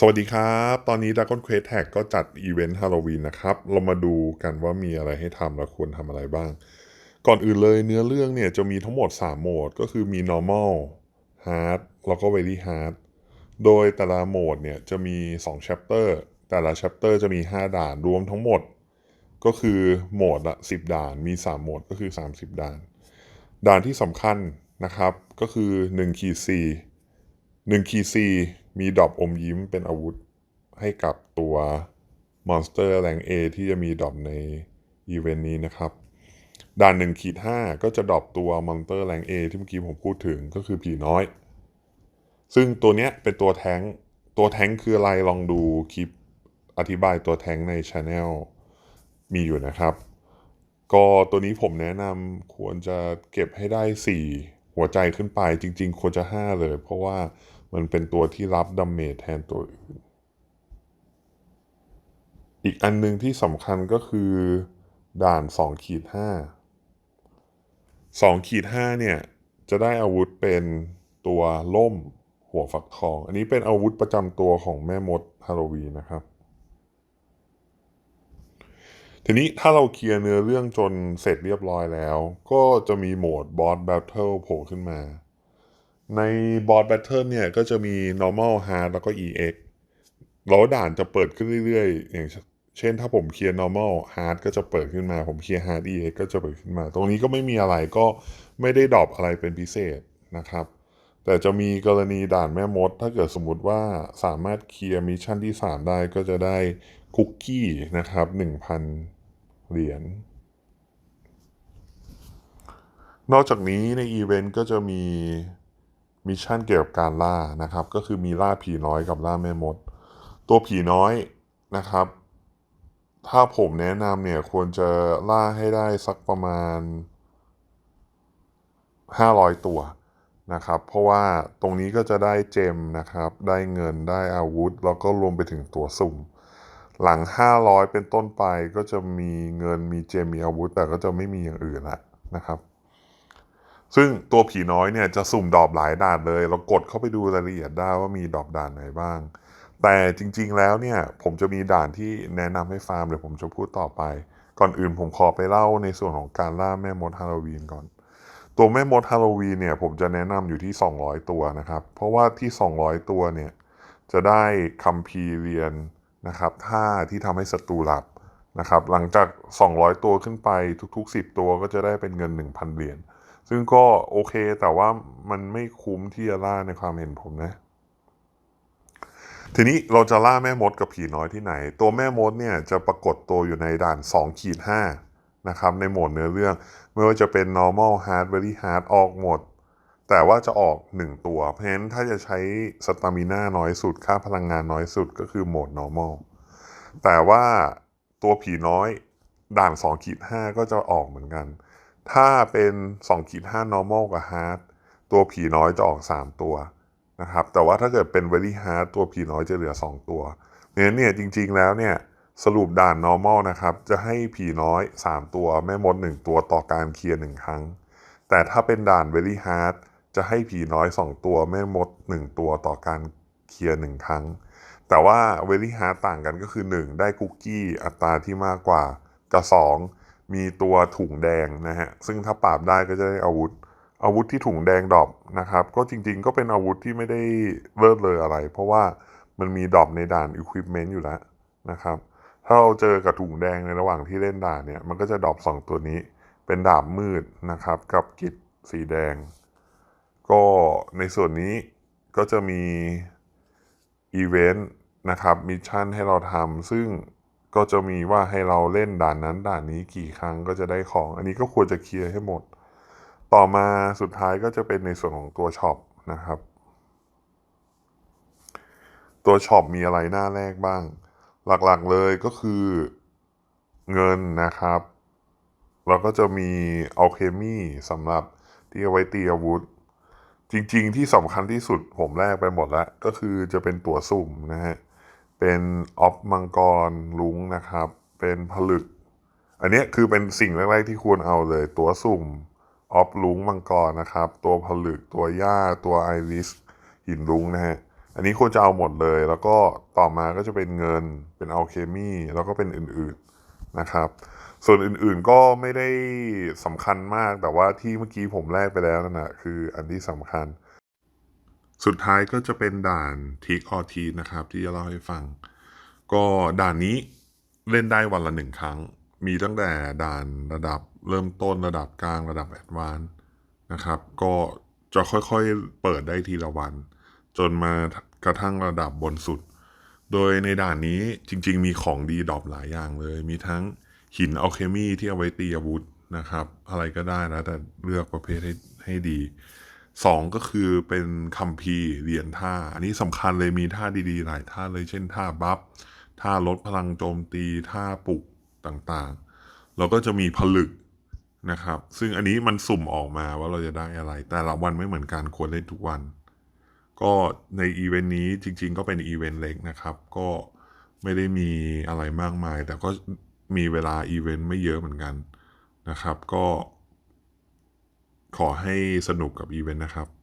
สวัสดีครับ ตอนนี้ Dragon Quest Tag ก็จัดอีเวนต์ฮาโลวีนนะครับ เรามาดูกันว่ามีอะไรให้ทำและควรทำอะไรบ้าง ก่อนอื่นเลยเนื้อเรื่องเนี่ยจะมีทั้งหมด 3 โหมด ก็คือมี normal hard แล้วก็ very hard โดยแต่ละโหมดเนี่ยจะมี 2 chapter แต่ละ chapter จะมี 5 ด่านรวมทั้งหมด ก็คือโหมดละ 10 ด่าน มี 3 โหมดก็คือ 30 ด่าน ด่านที่สำคัญนะครับก็คือ1ขีด4 1คีซีมีดรอปอมยิ้มเป็นอาวุธให้กับตัวมอนสเตอร์แรงเอที่จะมีดรอปในอีเวนต์นี้นะครับ ด่าน1ขีด5ก็จะดรอปตัวมอนสเตอร์แรงเอที่เมื่อกี้ผมพูดถึงก็คือผีน้อย ซึ่งตัวเนี้ยเป็นตัวแท้งตัวแท้งคืออะไรลองดูคลิปอธิบายตัวแท้งในช anel มีอยู่นะครับ ก็ตัวนี้ผมแนะนำควรจะเก็บให้ได้ 4 หัวใจขึ้นไปจริง ๆ ควรจะ 5 เลย เพราะว่า มันเป็นตัวที่รับดาเมจแทนตัวอื่น อีกอันหนึงที่สำคัญก็คือด่าน2ขีด5 2ขีด5เนี่ย จะได้อาวุธเป็นตัวล่มหัวฝักทอง อันนี้เป็นอาวุธประจำตัวของแม่มดฮาโลวีนนะครับ ทีนี้ถ้าเราเคลียร์เนื้อเรื่องจนเสร็จเรียบร้อยแล้ว ก็จะมีโหมดบอสแบทเทิลโผล่ขึ้นมา ในบอสแบทเทิลเนี่ยก็จะมี normal hard แล้วก็ ex แล้วด่านจะเปิดขึ้นเรื่อยๆ อย่างเช่นถ้าผมเคลียร์ normal hard ก็จะเปิดขึ้นมา ผมเคลียร์ hard ex ก็จะเปิดขึ้นมา ตรงนี้ก็ไม่มีอะไรก็ไม่ได้ดรอปอะไรเป็นพิเศษนะครับ แต่จะมีกรณีด่านแม่มด ถ้าเกิดสมมติว่าสามารถเคลียร์มิชชั่นที่ 3 ได้ก็จะได้คุกกี้นะครับ 1,000 เหรียญนอกจากนี้ในอีเวนต์ก็จะมี มิชชั่นเกี่ยวกับการล่านะครับ ก็คือมีล่าผีน้อยกับล่าแม่มด ตัวผีน้อยนะครับ ถ้าผมแนะนำเนี่ยควรจะล่าให้ได้สักประมาณ 500 ตัวนะครับ เพราะว่าตรงนี้ก็จะได้เจมนะครับ ได้เงินได้อาวุธ แล้วก็รวมไปถึงตัวสุ่ม หลัง 500 เป็นต้นไปก็จะมีเงินมีเจมมีอาวุธ แต่ก็จะไม่มีอย่างอื่นละนะครับ ซึ่งตัวผีน้อยเนี่ยจะสุ่มดอปหลายด่านเลย เรากดเข้าไปดูรายละเอียดได้ว่ามีดอปด่านไหนบ้าง แต่จริงๆแล้วเนี่ยผมจะมีด่านที่แนะนำให้ฟาร์มเดี๋ยวผมจะพูดต่อไป ก่อนอื่นผมขอไปเล่าในส่วนของการล่าแม่มดฮาโลวีนก่อน ตัวแม่มดฮาโลวีนเนี่ยผมจะแนะนำอยู่ที่ 200 ตัวนะครับ เพราะว่าที่ 200 ตัวเนี่ยจะได้คัมภีร์เรียนนะครับท่าที่ทำให้ศัตรูหลับนะครับ หลังจาก 200 ตัวขึ้นไปทุก ๆ 10 ตัวก็จะได้เป็นเงิน 1,000 เหรียญ ซึ่งก็โอเคแต่ว่ามันไม่คุ้มที่จะล่าในความเห็นผมนะ ทีนี้เราจะล่าแม่มดกับผีน้อยที่ไหน ตัวแม่มดเนี่ยจะปรากฏตัวอยู่ในด่าน2ขีด5นะครับ ในโหมดเนื้อเรื่อง ไม่ว่าจะเป็น normal hard very hard ออกหมด แต่ว่าจะออก 1 ตัว เพราะฉะนั้นถ้าจะใช้สตามิน่าน้อยสุดค่าพลังงานน้อยสุดก็คือโหมด normal แต่ว่าตัวผีน้อยด่าน2ขีด5ก็จะออกเหมือนกัน ถ้าเป็น2ขีด5 normal กับ hard ตัวผีน้อยจะออก 3 ตัวนะครับ แต่ว่าถ้าเกิดเป็น very hard ตัวผีน้อยจะเหลือ 2 ตัวเนี่ยเนี่ยจริงๆแล้วเนี่ยสรุปด่าน normal นะครับ จะให้ผีน้อย 3 ตัว แม่มด 1 ตัวต่อการเคลียร์ 1 ครั้ง แต่ถ้าเป็นด่าน very hard จะให้ผีน้อย 2 ตัว แม่มด 1 ตัวต่อการเคลียร์ 1 ครั้ง แต่ว่า very hard ต่างกันก็คือ 1 ได้คุกกี้อัตราที่มากกว่ากับ 2 มีตัวถุงแดงนะฮะซึ่งถ้าปราบได้ก็จะได้อาวุธ อาวุธที่ถุงแดงดรอปนะครับ ก็จริงๆ ก็เป็นอาวุธที่ไม่ได้เลิศเลยอะไร เพราะว่ามันมีดรอปในด่าน equipment อยู่แล้วนะครับ ถ้าเราเจอกับถุงแดงในระหว่างที่เล่นด่านเนี่ยมันก็จะดรอป2ตัวนี้เป็นดาบมืดนะครับ กับกิจสีแดง ก็ในส่วนนี้ก็จะมีอีเวนต์นะครับมิชชั่นให้เราทำซึ่ง ก็จะมีว่าให้เราเล่นด่านนั้นด่านนี้กี่ครั้งก็จะได้ของ อันนี้ก็ควรจะเคลียร์ให้หมด ต่อมาสุดท้ายก็จะเป็นในส่วนของตัวช็อปนะครับ ตัวช็อปมีอะไรหน้าแรกบ้าง หลักๆเลยก็คือเงินนะครับ แล้วก็จะมีอัลเคมีสำหรับที่เอาไว้ตีอาวุธ จริงๆที่สำคัญที่สุดผมแรกไปหมดแล้ว ก็คือจะเป็นตัวสุ่มนะฮะ เป็นออฟมังกรลุงนะครับ เป็นผลึก อันนี้คือเป็นสิ่งแรกๆที่ควรเอาเลย ตัวสุ่มออฟลุงมังกรนะครับ ตัวผลึกตัวหญ้าตัวไอริสหินลุงนะฮะอันนี้ควรจะเอาหมดเลย แล้วก็ต่อมาก็จะเป็นเงินเป็นอัลเคมีแล้วก็เป็นอื่นๆนะครับ ส่วนอื่นๆก็ไม่ได้สำคัญมากแต่ว่าที่เมื่อกี้ผมแลกไปแล้วนั่นนะคืออันที่สำคัญ สุดท้ายก็จะเป็นด่านทิกออทีนะครับ ที่จะเล่าให้ฟัง ก็ด่านนี้เล่นได้วันละหนึ่งครั้ง มีตั้งแต่ด่านระดับเริ่มต้นระดับกลางระดับแอดวานนะครับ ก็จะค่อยๆเปิดได้ทีละวัน จนมากระทั่งระดับบนสุด โดยในด่านนี้จริงๆ มีของดีดรอปหลายอย่างเลย มีทั้งหินอัลเคมีที่เอาไว้ตีอาวุธนะครับ อะไรก็ได้นะแต่เลือกประเภทให้ให้ดี สองก็คือเป็นคัมภีร์เหรียญท่า อันนี้สำคัญเลยมีท่าดีๆ หลายท่าเลยเช่นท่าบัฟท่าลดพลังโจมตีท่าปลุกต่างๆ แล้วก็จะมีผลึกนะครับ ซึ่งอันนี้มันสุ่มออกมาว่าเราจะได้อะไร แต่ละวันไม่เหมือนกันควรเล่นทุกวัน ก็ในอีเวนต์นี้จริง ๆ ก็เป็นอีเวนต์เล็กนะครับ ก็ไม่ได้มีอะไรมากมาย แต่ก็มีเวลาอีเวนต์ไม่เยอะเหมือนกันนะครับ ก็ ขอให้สนุกกับอีเวนต์นะครับ